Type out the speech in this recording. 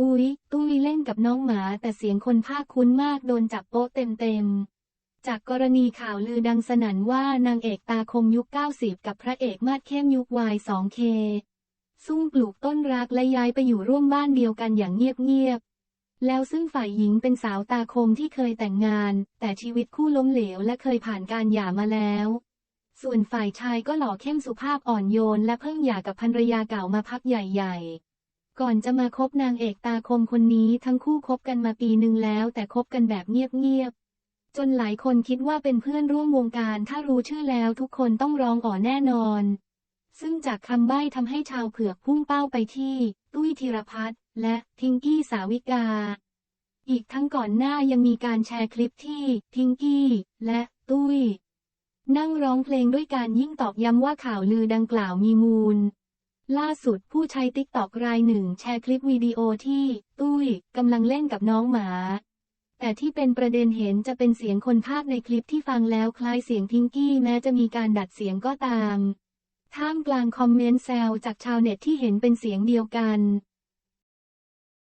อุ๊ย ตุ้ยเล่นกับน้องหมาแต่เสียงคนภาคคุ้นมากโดนจับโป๊ะเต็มๆ จากกรณีข่าวลือดังสนั่นว่านางเอกตาคมยุค 90 กับพระเอกมาดเข้มยุควาย 2K ซุ่มปลูกต้นรักและย้ายไปอยู่ร่วมบ้านเดียวกันอย่างเงียบๆ แล้วซึ่งฝ่ายหญิงเป็นสาวตาคมที่เคยแต่งงาน แต่ชีวิตคู่ล้มเหลวและเคยผ่านการหย่ามาแล้วส่วนฝ่ายชายก็หล่อเข้มสุภาพอ่อนโยน และเพิ่งหย่ากับภรรยาเก่ามาพักใหญ่ ๆ ก่อนจะมาคบนางเอกตาคมคนนี้ทั้งคู่คบกันมาปีหนึ่งแล้ว แต่คบกันแบบเงียบๆ จนหลายคนคิดว่าเป็นเพื่อนร่วมวงการถ้ารู้ชื่อแล้วทุกคนต้องร้องอ๋อแน่นอน ซึ่งจากคำใบ้ทำให้ชาวเผือกพุ่งเป้าไปที่ ตุ้ยธีรพัฒน์และทิงกี้สาวิกา อีกทั้งก่อนหน้ายังมีการแชร์คลิปที่ทิงกี้และตุ้ยนั่งร้องเพลงด้วยการยิ่งตอกย้ำว่าข่าวลือดังกล่าวมีมูล ล่าสุดผู้ใช้ติ๊กตอกรายหนึ่งแชร์คลิปวิดีโอที่ ตุ้ยกำลังเล่นกับน้องหมา แต่ที่เป็นประเด็นเห็นจะเป็นเสียงคนภาคในคลิปที่ฟังแล้วคล้ายเสียงทิงกี้แม้จะมีการดัดเสียงก็ตาม ท่ามกลางคอมเมนต์แซวจากชาวเน็ตที่เห็นเป็นเสียงเดียวกัน